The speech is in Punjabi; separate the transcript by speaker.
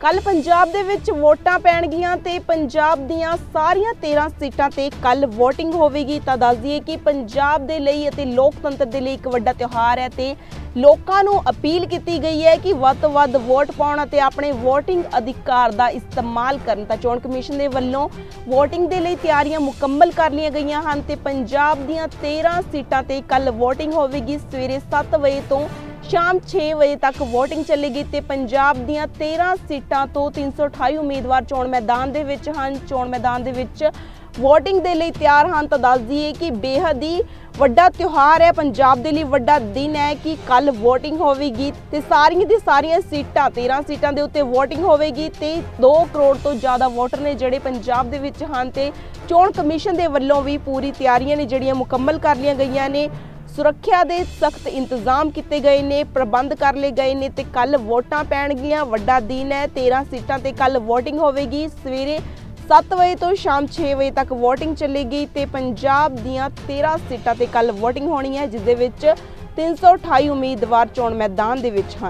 Speaker 1: ਕੱਲ ਪੰਜਾਬ ਦੇ ਵਿੱਚ ਵੋਟਾਂ ਪੈਣਗੀਆਂ ਤੇ ਪੰਜਾਬ ਦੀਆਂ ਸਾਰੀਆਂ 13 ਸੀਟਾਂ ਤੇ ਕੱਲ VOTING ਹੋਵੇਗੀ। ਤਾਂ ਦੱਸ ਦਈਏ ਕਿ ਪੰਜਾਬ ਦੇ ਲਈ ਅਤੇ ਲੋਕਤੰਤਰ ਦੇ ਲਈ ਇੱਕ ਵੱਡਾ ਤਿਉਹਾਰ ਹੈ ਤੇ ਲੋਕਾਂ ਨੂੰ ਅਪੀਲ ਕੀਤੀ ਗਈ ਹੈ ਕਿ ਵੱਧ ਤੋਂ ਵੱਧ ਵੋਟ ਪਾਉਣ ਅਤੇ ਆਪਣੇ VOTING ਅਧਿਕਾਰ ਦਾ ਇਸਤੇਮਾਲ ਕਰਨ। ਤਾਂ ਚੋਣ ਕਮਿਸ਼ਨ ਦੇ ਵੱਲੋਂ VOTING ਦੇ ਲਈ ਤਿਆਰੀਆਂ ਮੁਕੰਮਲ ਕਰ ਲਈਆਂ ਗਈਆਂ ਹਨ ਤੇ ਪੰਜਾਬ ਦੀਆਂ 13 ਸੀਟਾਂ ਤੇ ਕੱਲ VOTING ਹੋਵੇਗੀ। ਸਵੇਰੇ 7 ਵਜੇ ਤੋਂ ਸ਼ਾਮ 6 ਵਜੇ ਤੱਕ VOTING ਚੱਲੇਗੀ ਤੇ ਪੰਜਾਬ ਦੀਆਂ 13 ਸੀਟਾਂ ਤੋਂ 328 ਉਮੀਦਵਾਰ ਚੋਣ ਮੈਦਾਨ ਦੇ ਵਿੱਚ ਹਨ। ਚੋਣ ਮੈਦਾਨ ਦੇ ਵਿੱਚ VOTING ਦੇ ਲਈ ਤਿਆਰ ਹਨ ਤਾਂ ਦੱਸ ਦਈਏ ਕਿ ਬੇਹੱਦ ਹੀ ਵੱਡਾ ਤਿਉਹਾਰ ਹੈ। ਪੰਜਾਬ ਦੇ ਲਈ ਵੱਡਾ ਦਿਨ ਹੈ ਕਿ ਕੱਲ VOTING ਹੋਵੇਗੀ ਤੇ ਸਾਰੀਆਂ ਦੀ ਸਾਰੀਆਂ ਸੀਟਾਂ 13 ਸੀਟਾਂ ਦੇ ਉੱਤੇ VOTING ਹੋਵੇਗੀ ਤੇ 2 ਕਰੋੜ ਤੋਂ ਜ਼ਿਆਦਾ ਵੋਟਰ ਨੇ ਜਿਹੜੇ ਪੰਜਾਬ ਦੇ ਵਿੱਚ ਹਨ ਤੇ ਚੋਣ ਕਮਿਸ਼ਨ ਦੇ ਵੱਲੋਂ ਵੀ ਪੂਰੀ ਤਿਆਰੀਆਂ ਨੇ ਜਿਹੜੀਆਂ ਮੁਕੰਮਲ ਕਰ ਲਈਆਂ ਗਈਆਂ ਨੇ। ਸੁਰੱਖਿਆ ਦੇ ਸਖਤ ਇੰਤਜ਼ਾਮ ਕੀਤੇ ਗਏ ਨੇ, ਪ੍ਰਬੰਧ ਕਰ ਲਏ ਗਏ ਨੇ ਤੇ ਕੱਲ ਵੋਟਾਂ ਪੈਣਗੀਆਂ। ਵੱਡਾ ਦਿਨ ਹੈ 13 ਸੀਟਾਂ ਤੇ ਕੱਲ VOTING ਹੋਵੇਗੀ। ਸਵੇਰੇ 7 ਵਜੇ ਤੋਂ ਸ਼ਾਮ 6 ਵਜੇ ਤੱਕ VOTING ਚੱਲੇਗੀ ਤੇ ਪੰਜਾਬ ਦੀਆਂ 13 ਸੀਟਾਂ ਤੇ ਕੱਲ VOTING ਹੋਣੀ ਹੈ, ਜਿਸ ਦੇ ਵਿੱਚ 328 ਉਮੀਦਵਾਰ ਚੋਣ ਮੈਦਾਨ ਦੇ ਵਿੱਚ ਹਨ।